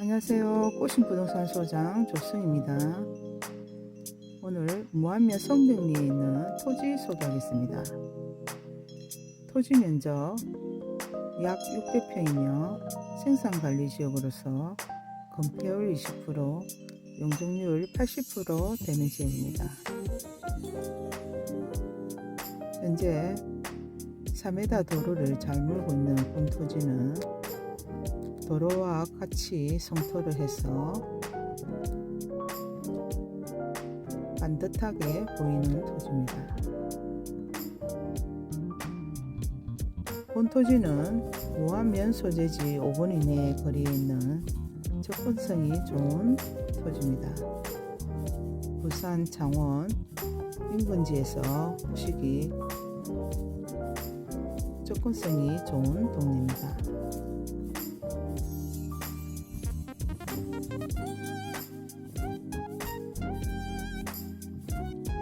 안녕하세요. 꽃신 부동산 소장 조승입니다. 오늘 무안면 성등리에 있는 토지 소개하겠습니다. 토지 면적 약 600평이며 생산관리지역으로서 건폐율 20%, 용적률 80% 되는 지역입니다. 현재 3m 도로를 잘 물고 있는 본 토지는 도로와 같이 성토를 해서 반듯하게 보이는 토지입니다. 본 토지는 무안면 소재지 5분 이내에 거리에 있는 접근성이 좋은 토지입니다. 부산, 창원 인근지에서 호식이 접근성이 좋은 동네입니다.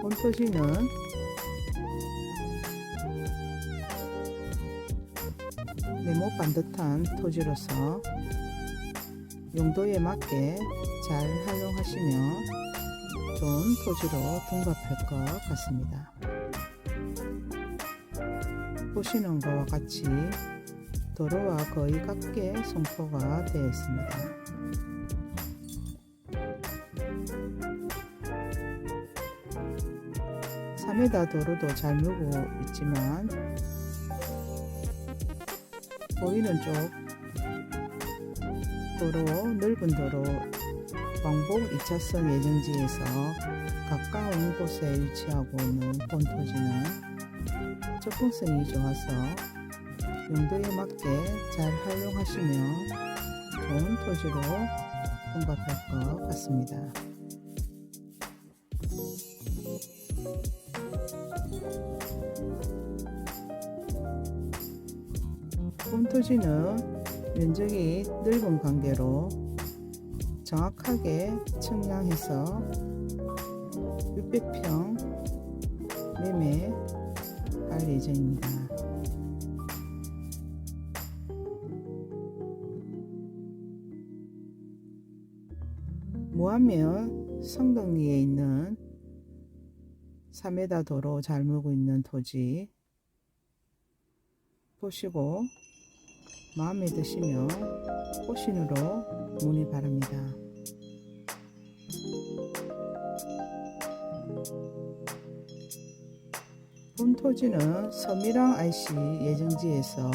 본토지는 네모 반듯한 토지로서 용도에 맞게 잘 활용하시면 좋은 토지로 둔갑할 것 같습니다. 보시는 것과 같이 도로와 거의 같게 성포가 되어 있습니다. 삼메다 도로도 잘 물고 있지만 보이는 쪽 도로 넓은 도로 왕복 2차선 예정지에서 가까운 곳에 위치하고 있는 본 토지는 접근성이 좋아서 용도에 맞게 잘 활용하시면 좋은 토지로 통합할 것 같습니다. 본토지는 면적이 넓은 관계로 정확하게 측량해서 600평 매매할 예정입니다. 무안면 성덕리에 있는 3m 도로 잘 물고 있는 토지 보시고 마음에 드시면 꽃신으로 문의 바랍니다. 본 토지는 서미랑 IC 예정지에서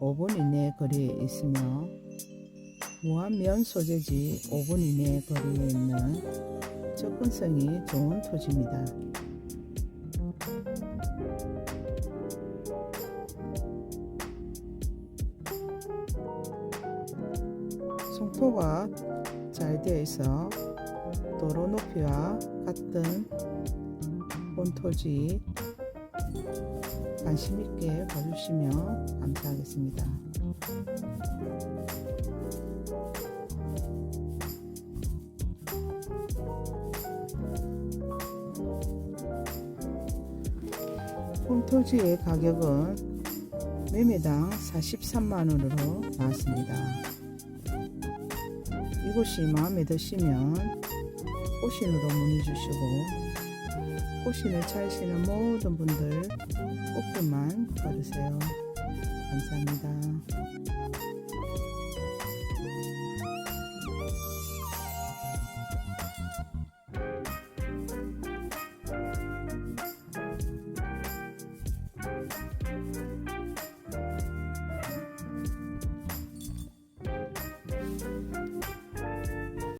5분 이내 거리에 있으며 무안면 소재지 5분 이내 거리에 있는 접근성이 좋은 토지입니다. 송토가 잘 되어 있어 도로 높이와 같은 본토지 관심 있게 봐주시면 감사하겠습니다. 홈토지의 가격은 매매당 43만원으로 나왔습니다. 이곳이 마음에 드시면 꽃신으로 문의 주시고 꽃신을 찾으시는 모든 분들 꽃길만 걸으세요. 감사합니다.